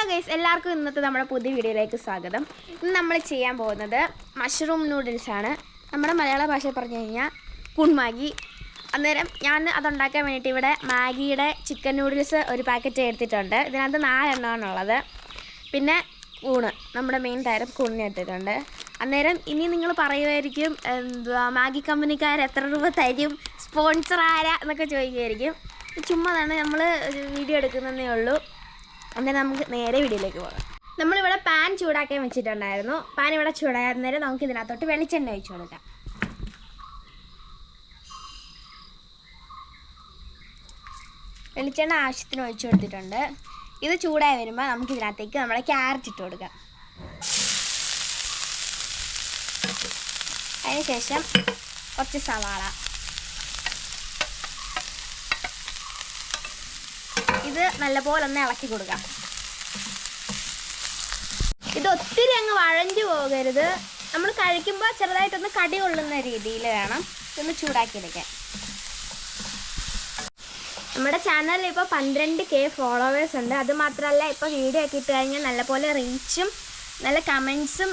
Hello guys എല്ലാവർക്കും ഇന്നത്തെ നമ്മുടെ പുതിയ വീഡിയോയിലേക്ക് സ്വാഗതം. ഇന്ന് നമ്മൾ ചെയ്യാൻ പോകുന്നത് മഷ്റൂം നൂഡിൽസ് ആണ്. നമ്മുടെ മലയാള ഭാഷ പറഞ്ഞു കഴിഞ്ഞാൽ കുൺമാഗി. അന്നേരം ഞാൻ അതുണ്ടാക്കാൻ വേണ്ടിയിട്ട് ഇവിടെ മാഗിയുടെ ചിക്കൻ നൂഡിൽസ് ഒരു പാക്കറ്റ് എടുത്തിട്ടുണ്ട്. ഇതിനകത്ത് നാലെണ്ണമാണുള്ളത് പിന്നെ കൂണ് നമ്മുടെ മെയിൻ താരം കൂണിന് എടുത്തിട്ടുണ്ട്. അന്നേരം ഇനി നിങ്ങൾ പറയുമായിരിക്കും എന്താ മാഗി കമ്പനിക്കാർ എത്ര രൂപ തരും സ്പോൺസർ ആരാ എന്നൊക്കെ ചോദിക്കുമായിരിക്കും. ചുമ്മാതാണ് നമ്മൾ വീഡിയോ എടുക്കുന്നതേ ഉള്ളൂ. അന്നേരം നമുക്ക് നേരെ വീഡിയോയിലേക്ക് പോകാം. നമ്മളിവിടെ പാൻ ചൂടാക്കാൻ വെച്ചിട്ടുണ്ടായിരുന്നു. പാൻ ഇവിടെ ചൂടാകാൻ നേരം നമുക്ക് ഇതിനകത്തോട്ട് വെളിച്ചെണ്ണ ഒഴിച്ചു കൊടുക്കാം. വെളിച്ചെണ്ണ ആവശ്യത്തിന് ഒഴിച്ചു കൊടുത്തിട്ടുണ്ട്. ഇത് ചൂടായി വരുമ്പോൾ നമുക്ക് ഇതിനകത്തേക്ക് നമ്മളെ ക്യാരറ്റ് ഇട്ട് കൊടുക്കാം. അതിനുശേഷം കുറച്ച് സവാള. നല്ലപോലെ ഒന്ന് ഇളക്കി കൊടുക്കാം. ഇത് ഒത്തിരി അങ്ങ് വഴഞ്ഞു പോകരുത്. നമ്മൾ കഴിക്കുമ്പോൾ ചെറുതായിട്ടൊന്ന് കടി കൊള്ളുന്ന രീതിയിൽ വേണം ഇതൊന്ന് ചൂടാക്കിയെടുക്കാൻ. നമ്മുടെ ചാനലിൽ ഇപ്പോൾ പന്ത്രണ്ട് കെ ഫോളോവേഴ്സ് ഉണ്ട്. അത് മാത്രമല്ല ഇപ്പോൾ വീഡിയോ ഒക്കെ ഇട്ട് കഴിഞ്ഞാൽ നല്ലപോലെ റീച്ചും നല്ല കമൻസും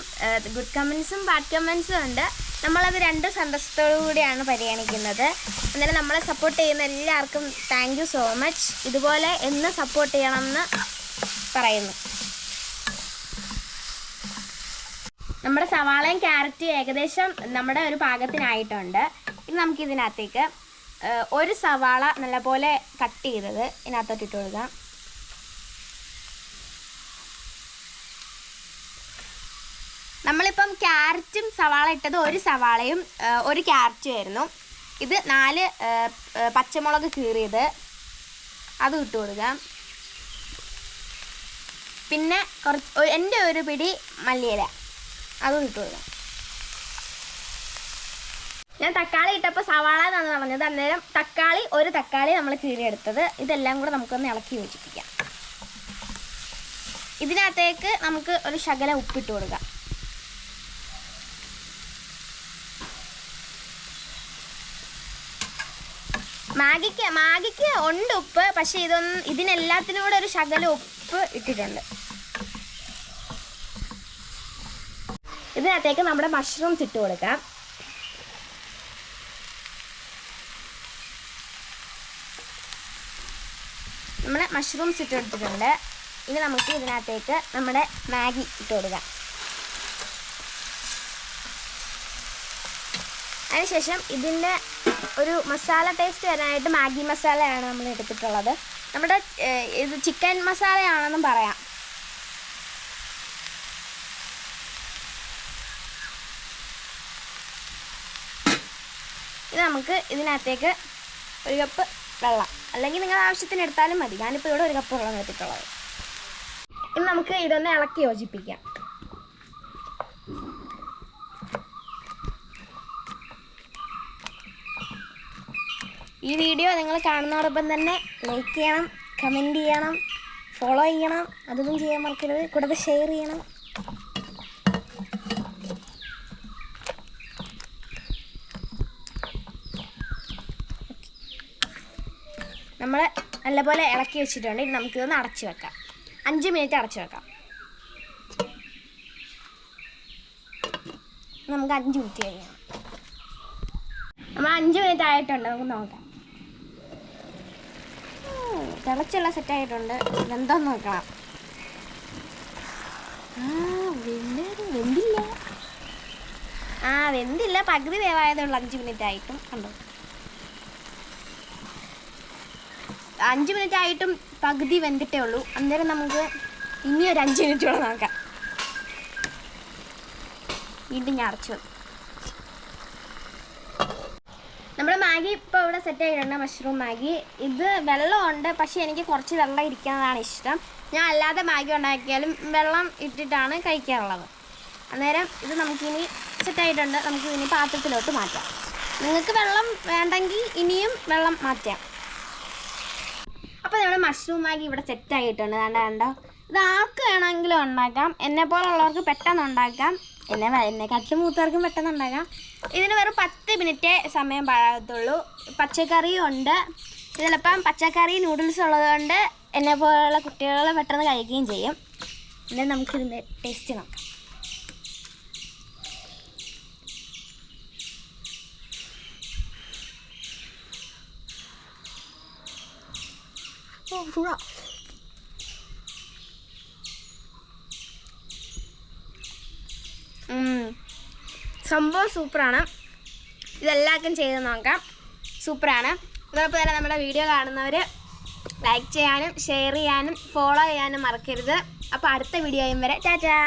ഗുഡ് കമൻസും ബാഡ് കമൻസും ഉണ്ട്. നമ്മളത് രണ്ട് സന്തോഷത്തോടു കൂടിയാണ് പരിഗണിക്കുന്നത്. അന്നേരം നമ്മളെ സപ്പോർട്ട് ചെയ്യുന്ന എല്ലാവർക്കും താങ്ക് സോ മച്ച് ഇതുപോലെ എന്ന് സപ്പോർട്ട് ചെയ്യണമെന്ന് പറയുന്നു. നമ്മുടെ സവാളയും ക്യാരറ്റും ഏകദേശം നമ്മുടെ ഒരു പാകത്തിനായിട്ടുണ്ട്. ഇനി നമുക്കിതിനകത്തേക്ക് ഒരു സവാള നല്ലപോലെ കട്ട് ചെയ്തത് ഇതിനകത്തോട്ട് ഇട്ട് കൊടുക്കാം. നമ്മളിപ്പം ക്യാരറ്റും സവാള ഇട്ടത് ഒരു സവാളയും ഒരു ക്യാരറ്റും ആയിരുന്നു. ഇത് നാല് പച്ചമുളക് കീറിയത്. അതും ഇട്ട് കൊടുക്കാം. പിന്നെ കുറച്ച് എന്റെ ഒരു പിടി മല്ലിയില. അതും ഇട്ട് കൊടുക്കാം. ഞാൻ തക്കാളി ഇട്ടപ്പോൾ സവാള എന്നാണ് പറഞ്ഞത്. അന്നേരം തക്കാളി ഒരു തക്കാളി നമ്മൾ കീറിയെടുത്തത്. ഇതെല്ലാം കൂടെ നമുക്കൊന്ന് ഇളക്കി യോജിപ്പിക്കാം. ഇതിനകത്തേക്ക് നമുക്ക് ഒരു ശകലം ഉപ്പിട്ട് കൊടുക്കാം. മാഗിക്ക് മാഗിക്ക് ഉണ്ട് ഉപ്പ് പക്ഷെ ഇതൊന്നും ഇതിനെല്ലാത്തിനും കൂടെ ഒരു ശകല ഉപ്പ് ഇട്ടിട്ടുണ്ട്. ഇതിനകത്തേക്ക് നമ്മുടെ മഷ്റൂംസ് ഇട്ട് കൊടുക്കാം. നമ്മൾ മഷ്റൂംസ് ഇട്ട് കൊടുത്തിട്ടുണ്ട്. ഇനി നമുക്ക് ഇതിനകത്തേക്ക് നമ്മുടെ മാഗി ഇട്ട് കൊടുക്കാം. അതിനുശേഷം ഇതിന്റെ ഒരു മസാല ടേസ്റ്റ് വരാനായിട്ട് മാഗി മസാലയാണ് നമ്മൾ എടുത്തിട്ടുള്ളത്. നമ്മുടെ ഇത് ചിക്കൻ മസാലയാണെന്നും പറയാം. ഇത് നമുക്ക് ഇതിനകത്തേക്ക് ഒരു കപ്പ് വെള്ളം. അല്ലെങ്കിൽ നിങ്ങൾ ആവശ്യത്തിന് എടുത്താലും മതി. ഞാനിപ്പോൾ ഇവിടെ ഒരു കപ്പ് വെള്ളം എടുത്തിട്ടുള്ളത്. ഇനി നമുക്ക് ഇതൊന്ന് ഇളക്കി യോജിപ്പിക്കാം. ഈ വീഡിയോ നിങ്ങൾ കാണുന്നതോടൊപ്പം തന്നെ ലൈക്ക് ചെയ്യണം കമന്റ് ചെയ്യണം ഫോളോ ചെയ്യണം അതൊന്നും ചെയ്യാൻ മറക്കരുത്. കൂടാതെ ഷെയർ ചെയ്യണം. നമ്മൾ നല്ലപോലെ ഇളക്കി വെച്ചിട്ടുണ്ട്. ഇനി നമുക്കിതൊന്ന് അടച്ചു വെക്കാം. അഞ്ച് മിനിറ്റ് അടച്ചു വെക്കാം. നമുക്ക് അഞ്ച് മിനിറ്റ് കഴിയാം നമ്മൾ അഞ്ച് മിനിറ്റ് ആയിട്ടുണ്ട്. നമുക്ക് നോക്കാം. തിളച്ചുള്ള സെറ്റ് ആയിട്ടുണ്ട്. ഇതെന്താന്ന് നോക്കണം. ആ വെന്ത് വെന്തില്ല. ആ വെന്തില്ല. പകുതി വേവായതേ ഉള്ളൂ. അഞ്ച് മിനിറ്റ് ആയിട്ടും കണ്ടോ? അഞ്ച് മിനിറ്റ് ആയിട്ടും പകുതി വെന്തിട്ടേ ഉള്ളൂ. അന്നേരം നമുക്ക് ഇനി ഒരു അഞ്ച് മിനിറ്റ് കൂടെ നോക്കാം. വീണ്ടും ഞാൻ അടച്ചു വെക്കും. നമ്മുടെ മാഗി ഇപ്പോൾ ഇവിടെ സെറ്റ് ആയിട്ടുണ്ട് മഷ്റൂം മാഗി. ഇത് വെള്ളമുണ്ട് പക്ഷേ എനിക്ക് കുറച്ച് വെള്ളം ഇരിക്കുന്നതാണ് ഇഷ്ടം. ഞാൻ അല്ലാതെ മാഗി ഉണ്ടാക്കിയാലും വെള്ളം ഇട്ടിട്ടാണ് കഴിക്കാറുള്ളത്. അന്നേരം ഇത് നമുക്കിനി സെറ്റ് ആയിട്ടുണ്ട്. നമുക്ക് ഇനി പാത്രത്തിലോട്ട് മാറ്റാം. നിങ്ങൾക്ക് വെള്ളം വേണ്ടെങ്കിൽ ഇനിയും വെള്ളം മാറ്റാം. അപ്പോൾ നമ്മുടെ മഷ്റൂം മാഗി ഇവിടെ സെറ്റ് ആയിട്ടുണ്ട്. വേണ്ട കണ്ടോ ഇത് ആർക്ക് വേണമെങ്കിലും ഉണ്ടാക്കാം. എന്നെ പോലുള്ളവർക്ക് പെട്ടെന്ന് ഉണ്ടാക്കാം. എന്നെ വ- എന്നെക്കാട്ടിലും മൂത്തവർക്കും പെട്ടെന്ന് ഉണ്ടാക്കാം ഇതിന് വെറും പത്ത് മിനിറ്റ് സമയം പാഴാകത്തുള്ളൂ പച്ചക്കറിയും ഉണ്ട്. ചിലപ്പം പച്ചക്കറി നൂഡിൽസ് ഉള്ളതുകൊണ്ട് എന്നെ പോലുള്ള കുട്ടികൾ പെട്ടെന്ന് കഴിക്കുകയും ചെയ്യും. പിന്നെ നമുക്കിതിന്റെ ടേസ്റ്റ് നോക്കാം. ഓ സംഭവം സൂപ്പറാണ്. ഇതെല്ലാവർക്കും ചെയ്ത് നോക്കാം. സൂപ്പറാണ്. അതോടൊപ്പം തന്നെ നമ്മുടെ വീഡിയോ കാണുന്നവർ ലൈക്ക് ചെയ്യാനും ഷെയർ ചെയ്യാനും ഫോളോ ചെയ്യാനും മറക്കരുത്. അപ്പോൾ അടുത്ത വീഡിയോയും വരെ. ടാറ്റാ.